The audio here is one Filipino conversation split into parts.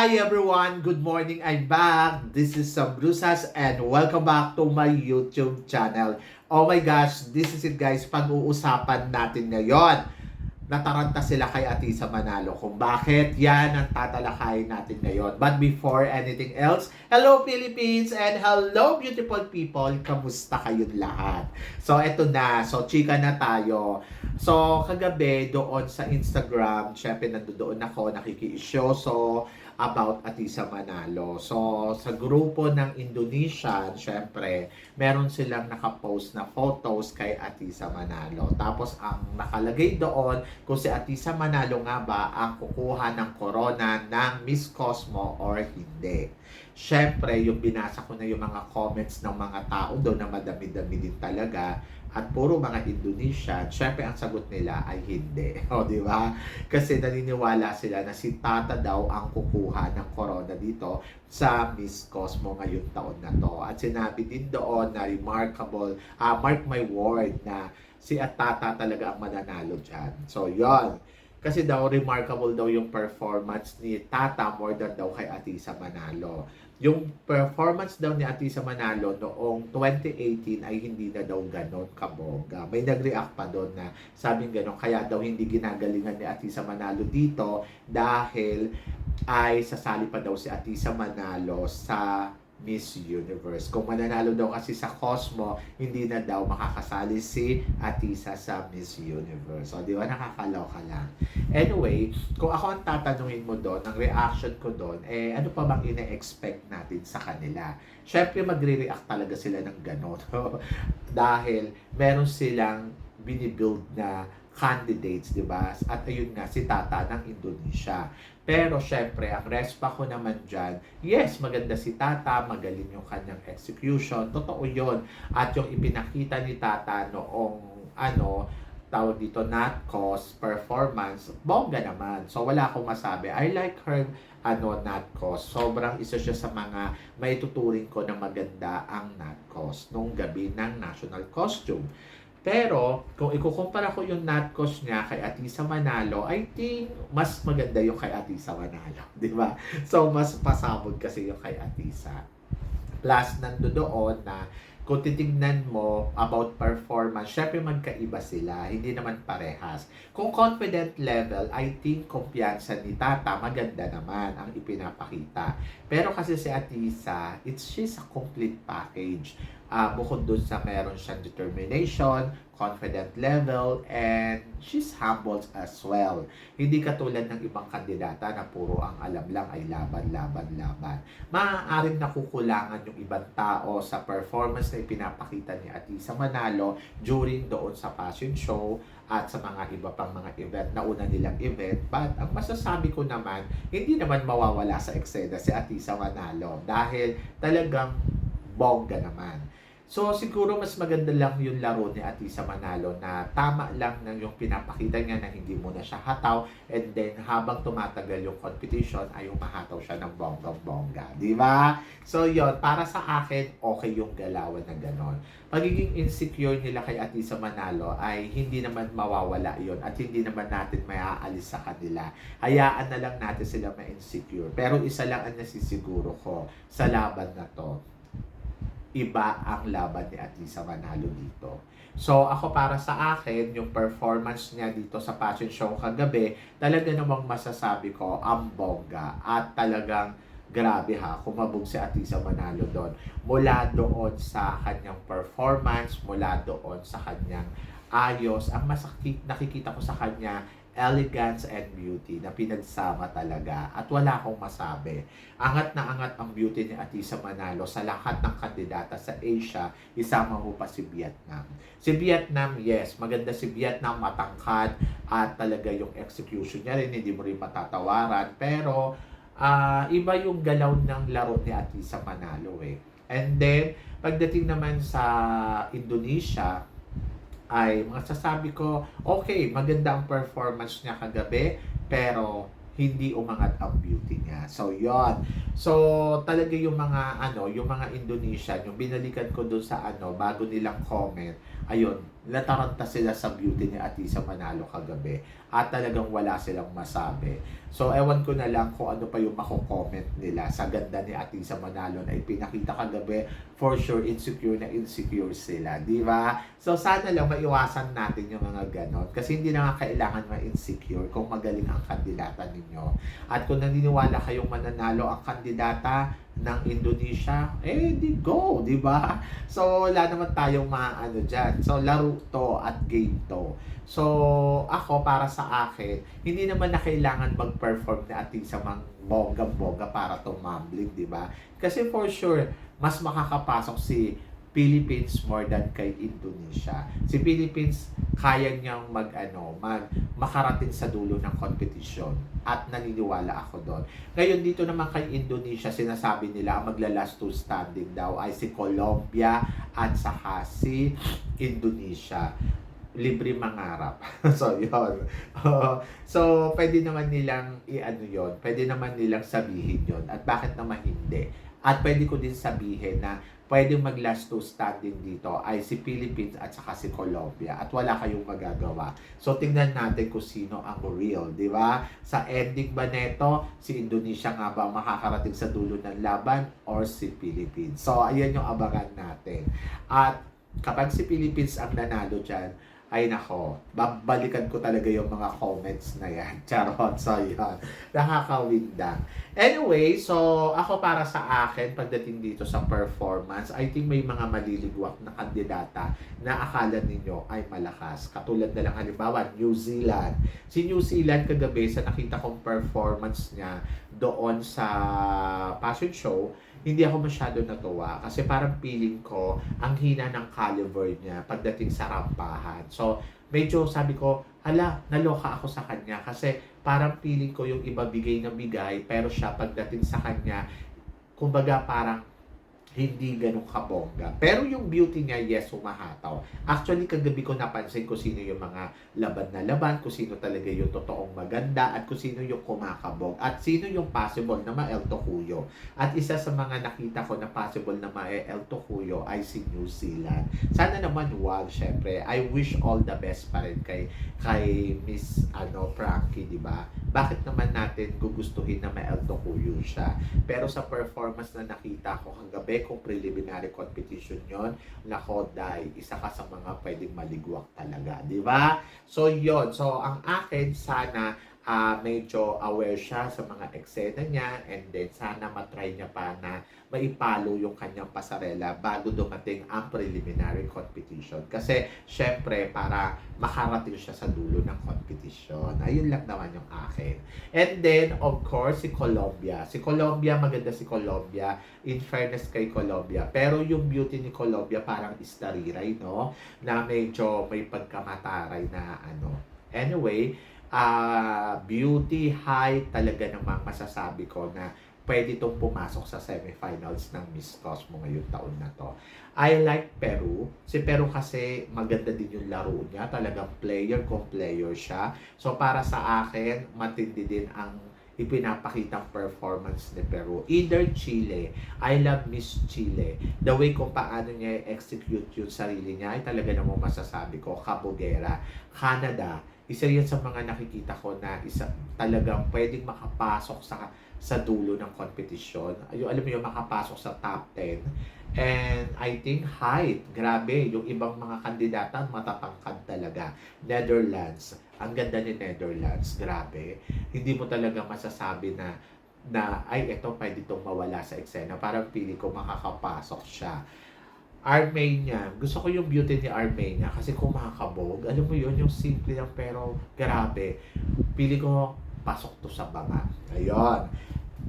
Hi everyone! Good morning! I'm back! This is Sam Brusas and welcome back to my YouTube channel. Oh my gosh, this is it guys, pag-uusapan natin ngayon. Nataranta sila kay Atisa Manalo kung bakit yan ang tatalakayin natin ngayon. But before anything else, hello Philippines and hello beautiful people! Kamusta kayong lahat? So eto na, so chika na tayo. So kagabi doon sa Instagram, syempre nandoon ako nakiki-show. So about Atisa Manalo. So, sa grupo ng Indonesian, syempre, meron silang nakapost na photos kay Atisa Manalo. Tapos, ang nakalagay doon, kung si Atisa Manalo nga ba ang kukuha ng corona ng Miss Cosmo or hindi. Syempre, yung binasa ko na yung mga comments ng mga tao doon na madami-dami din talaga at puro mga Indonesian, syempre ang sagot nila ay hindi. O, di ba? Kasi naniniwala sila na si Tata daw ang kukuha ng corona dito sa Miss Cosmo ngayong taon na to. At sinabi din doon na remarkable, ah, mark my word na si Tata talaga ang mananalo dyan. So, yon kasi daw remarkable daw yung performance ni Tata more than daw kay Atisa Manalo. Yung performance daw ni Atisa Manalo noong 2018 ay hindi na daw ganon kabongga. May nag-react pa doon na sabing ganon kaya daw hindi ginagalingan ni Atisa Manalo dito dahil ay sasali pa daw si Atisa Manalo sa Miss Universe. Kung mananalo daw kasi sa Cosmo, hindi na daw makakasali si Atisa sa Miss Universe. So, di ba? Nakakaloka lang. Anyway, kung ako ang tatanungin mo doon, ang reaction ko doon, eh, ano pa bang ine-expect natin sa kanila? Siyempre, magre-react talaga sila ng gano'n. Dahil, meron silang binibuild na candidates, di ba? At ayun nga, si Tata ng Indonesia. Pero syempre, ang respa ko naman dyan, yes, maganda si Tata, magaling yung kanyang execution, totoo yon At yung ipinakita ni Tata noong, ano, tawag dito, not cost performance, bongga naman. So, wala akong masabi. I like her, ano, not cost. Sobrang isa siya sa mga may tuturing ko na maganda ang not cost nung gabi ng national costume. Pero, kung ikukumpara ko yung not cost niya kay Atisa Manalo, I think mas maganda yung kay Atisa Manalo. Di ba? So, mas pasabog kasi yung kay Atisa. Plus, nando doon na kung titignan mo about performance, syempre magkaiba sila, hindi naman parehas. Kung confident level, I think kumpiyansa ni Tata, maganda naman ang ipinapakita. Pero kasi si Atisa, it's she's a complete package. Uh, bukod dun sa meron siyang determination, confident level, and she's humble as well. Hindi katulad ng ibang kandidata na puro ang alam lang ay laban, laban, laban. Maaaring nakukulangan yung ibang tao sa performance na ipinapakita ni Atisa Manalo during doon sa fashion show at sa mga iba pang mga event na una nilang event. But ang masasabi ko naman, hindi naman mawawala sa eksena si Atisa Manalo dahil talagang bongga naman. So siguro mas maganda lang yung laro ni Atisa Manalo na tama lang ng yung pinapakita niya na hindi mo na siya hataw and then habang tumatagal yung competition ay umahataw siya ng bonggang-bongga. Di ba? So yon para sa akin okay yung galawan na ganon. Pagiging insecure nila kay Atisa Manalo ay hindi naman mawawala yon at hindi naman natin may aalis sa kanila. Hayaan na lang natin sila ma-insecure. Pero isa lang ang nasisiguro ko sa laban na to iba ang laban ni Atisa Manalo dito. So, ako para sa akin, yung performance niya dito sa fashion show kagabi, talaga namang masasabi ko, ang bongga. At talagang grabe ha, kumabog si Atisa Manalo doon. Mula doon sa kanyang performance, mula doon sa kanyang ayos, ang masakit nakikita ko sa kanya elegance and beauty na pinagsama talaga at wala akong masabi. Angat na angat ang beauty ni Atisa Manalo sa lahat ng kandidata sa Asia, isama mo pa si Vietnam. Si Vietnam, yes, maganda si Vietnam, matangkad at talaga yung execution niya rin, hindi mo rin matatawaran. Pero uh, iba yung galaw ng laro ni Atisa Manalo eh. And then, pagdating naman sa Indonesia, ay masasabi ko, okay, maganda ang performance niya kagabi, pero hindi umangat ang beauty niya. So, yon So, talaga yung mga, ano, yung mga Indonesian, yung binalikan ko doon sa, ano, bago nilang comment, ayun, nataranta sila sa beauty ni Atisa Manalo kagabi at talagang wala silang masabi. So, ewan ko na lang kung ano pa yung mako-comment nila sa ganda ni Atisa Manalo na ipinakita kagabi. For sure, insecure na insecure sila, di ba? So, sana lang maiwasan natin yung mga ganon. Kasi hindi na nga kailangan ma-insecure kung magaling ang kandidata ninyo. At kung naniniwala kayong mananalo ang kandidata ng Indonesia, eh, di go, di ba? So, wala naman tayong maano dyan. So, laro to at game to. So, ako, para sa akin, hindi naman na kailangan mag-perform na ating sa mga bonggang-bongga para tumambling, di ba? Kasi for sure, mas makakapasok si Philippines more than kay Indonesia. Si Philippines kaya niyang mag ano, mag makarating sa dulo ng competition at naniniwala ako doon. Ngayon dito naman kay Indonesia sinasabi nila ang magla-last two standing daw ay si Colombia at saka si Indonesia libre mangarap. so. Uh, so, pwede naman nilang i-ano yun. Pwede naman nilang sabihin yun. At bakit naman hindi? At pwede ko din sabihin na pwede mag last two standing dito ay si Philippines at saka si Colombia at wala kayong magagawa. So tingnan natin kung sino ang real, di ba? Sa ending ba neto, si Indonesia nga ba makakarating sa dulo ng laban or si Philippines? So ayan yung abangan natin. At kapag si Philippines ang nanalo dyan, ay nako, babalikan ko talaga yung mga comments na yan. Charot, so yun. Nakakawindang. Anyway, so ako para sa akin, pagdating dito sa performance, I think may mga maliligwak na kandidata na akala ninyo ay malakas. Katulad na lang halimbawa, New Zealand. Si New Zealand kagabi sa nakita kong performance niya doon sa fashion show, hindi ako masyado natuwa kasi parang feeling ko ang hina ng caliber niya pagdating sa rampahan. So, medyo sabi ko, hala, naloka ako sa kanya kasi parang feeling ko yung iba bigay na bigay pero siya pagdating sa kanya, kumbaga parang hindi ganun kabongga. Pero yung beauty niya, yes, humahataw. Actually, kagabi ko napansin kung sino yung mga laban na laban, kung sino talaga yung totoong maganda, at kung sino yung kumakabog, at sino yung possible na ma-El Tocuyo. At isa sa mga nakita ko na possible na ma-El Tocuyo ay si New Zealand. Sana naman wag, syempre. I wish all the best pa rin kay, kay Miss ano, Frankie, di ba? Bakit naman natin gugustuhin na ma-El Tocuyo siya? Pero sa performance na nakita ko kagabi, kung preliminary competition yon nako, dahil isa ka sa mga pwedeng maligwak talaga, di ba? So, yon So, ang akin, sana uh, medyo aware siya sa mga eksena niya and then sana matry niya pa na maipalo yung kanyang pasarela bago dumating ang preliminary competition. Kasi, syempre, para makarating siya sa dulo ng competition. Ayun lang naman yung akin. And then, of course, si Colombia. Si Colombia, maganda si Colombia. In fairness kay Colombia. Pero yung beauty ni Colombia parang istariray, no? Na medyo may pagkamataray na ano. Anyway, uh, beauty high talaga namang masasabi ko na pwede itong pumasok sa semifinals ng Miss Cosmo ngayong taon na to. I like Peru. Si Peru kasi maganda din yung laro niya. Talagang player kung player siya. So para sa akin, matindi din ang ipinapakitang performance ni Peru. Either Chile, I love Miss Chile. The way kung paano niya execute yung sarili niya ay talaga namang masasabi ko, kabogera. Canada, isa yan sa mga nakikita ko na isa talagang pwedeng makapasok sa sa dulo ng competition. Yung, alam mo yung makapasok sa top 10. And I think height, grabe, yung ibang mga kandidata matatangkad talaga. Netherlands, ang ganda ni Netherlands, grabe. Hindi mo talaga masasabi na na ay ito pwede itong mawala sa eksena. Parang pili ko makakapasok siya. Armenia, gusto ko yung beauty ni Armenia kasi kumakabog. Alam mo yun, yung simple lang pero grabe. Pili ko pasok to sa banga. Ayun.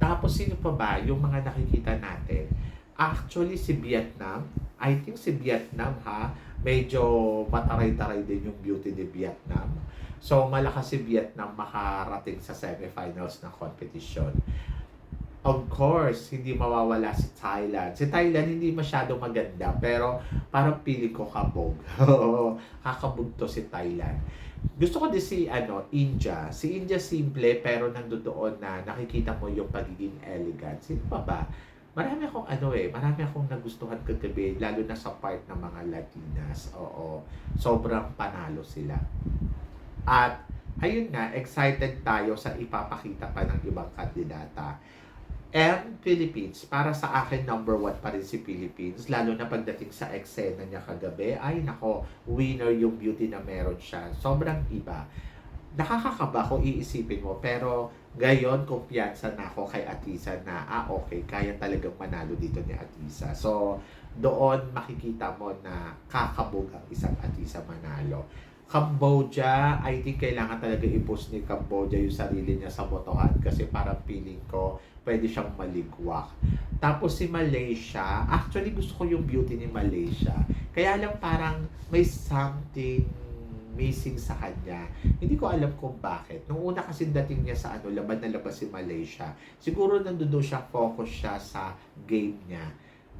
Tapos sino pa ba yung mga nakikita natin? Actually si Vietnam, I think si Vietnam ha, medyo mataray-taray din yung beauty ni Vietnam. So malakas si Vietnam makarating sa semifinals ng competition. Of course, hindi mawawala si Thailand. Si Thailand hindi masyado maganda, pero parang pili ko kabog. Kakabog to si Thailand. Gusto ko din si ano, India. Si India simple pero nandoon na nakikita mo yung pagiging elegant. Sino pa ba? marami akong ano eh, marami akong nagustuhan kagabi, lalo na sa part ng mga Latinas. Oo, sobrang panalo sila. At, ayun nga, excited tayo sa ipapakita pa ng ibang kandidata. And Philippines, para sa akin, number one pa rin si Philippines. Lalo na pagdating sa eksena niya kagabi. Ay, nako, winner yung beauty na meron siya. Sobrang iba. Nakakakaba kung iisipin mo. Pero, gayon, kumpiyansa na ako kay Atisa na, ah, okay, kaya talagang manalo dito ni Atisa. So, doon makikita mo na kakabog ang isang Atisa manalo. Cambodia, I think kailangan talaga i-push ni Cambodia yung sarili niya sa botohan kasi parang feeling ko pwede siyang maligwak. Tapos si Malaysia, actually gusto ko yung beauty ni Malaysia. Kaya lang parang may something missing sa kanya. Hindi ko alam kung bakit. Nung una kasi dating niya sa ano, laban na laban si Malaysia. Siguro nandun doon siya, focus siya sa game niya.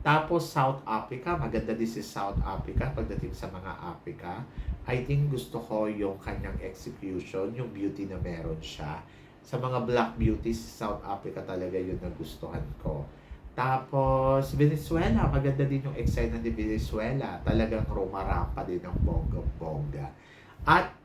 Tapos South Africa, maganda din si South Africa pagdating sa mga Africa. I think gusto ko yung kanyang execution, yung beauty na meron siya. Sa mga black beauties, South Africa talaga yun na gustuhan ko. Tapos, Venezuela, maganda din yung eksena ni Venezuela. Talagang rumarampa din ng bongga-bongga. At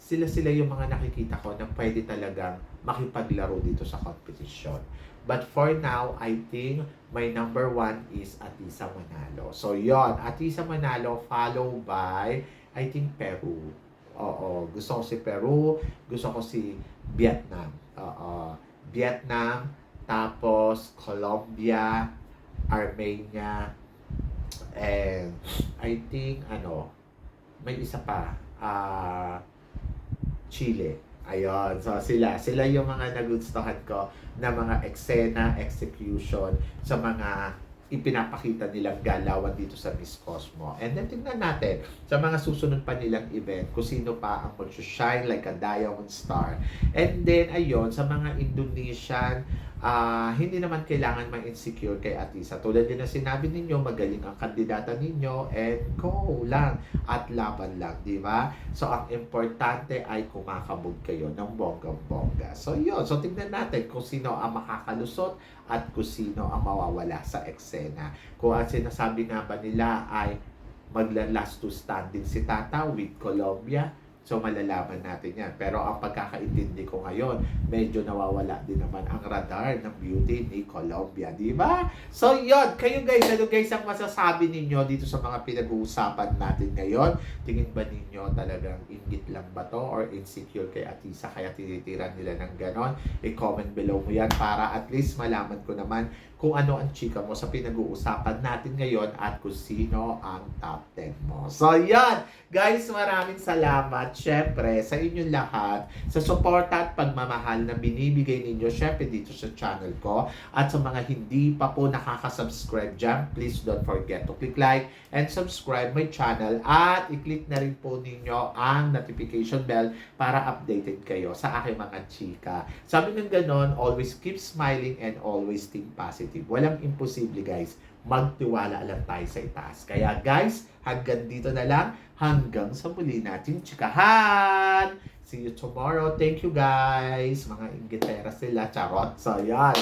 sila-sila yung mga nakikita ko na pwede talagang makipaglaro dito sa competition. But for now, I think my number one is Atisa Manalo. So, yon Atisa Manalo followed by, I think, Peru. Oo, gusto ko si Peru, gusto ko si Vietnam. Oo, Vietnam, tapos Colombia, Armenia, and I think, ano, may isa pa, ah, Chile. Ayun, so sila, sila yung mga nagustuhan ko na mga eksena, execution sa mga ipinapakita nilang galawan dito sa Miss Cosmo. And then tingnan natin sa mga susunod pa nilang event kung sino pa ang mag-shine like a diamond star. And then ayun, sa mga Indonesian, ah, hindi naman kailangan ma-insecure kay Atisa. Tulad din na sinabi ninyo, magaling ang kandidata ninyo and go lang at laban lang, di ba? So, ang importante ay kumakabog kayo ng bonggang-bongga. So, yun. So, tingnan natin kung sino ang makakalusot at kung sino ang mawawala sa eksena. Kung ang sinasabi nga ba nila ay magla-last to standing si Tata with Colombia, So malalaman natin yan. Pero ang pagkakaintindi ko ngayon, medyo nawawala din naman ang radar ng beauty ni Colombia, di ba? So yon kayo guys, ano guys ang masasabi ninyo dito sa mga pinag-uusapan natin ngayon? Tingin ba ninyo talagang ingit lang ba to or insecure kay Atisa kaya tinitira nila ng ganon? I-comment below mo yan para at least malaman ko naman kung ano ang chika mo sa pinag-uusapan natin ngayon at kung sino ang top 10 mo. So yan, guys, maraming salamat syempre sa inyong lahat sa suporta at pagmamahal na binibigay ninyo syempre dito sa channel ko at sa mga hindi pa po nakaka-subscribe dyan, please don't forget to click like and subscribe my channel at i-click na rin po ninyo ang notification bell para updated kayo sa aking mga chika. Sabi ng ganon, always keep smiling and always think positive. Walang imposible guys. Magtiwala lang tayo sa itaas. Kaya guys, hanggang dito na lang. Hanggang sa muli natin chikahan. See you tomorrow. Thank you guys. Mga inggitera sila. Charot. So yan.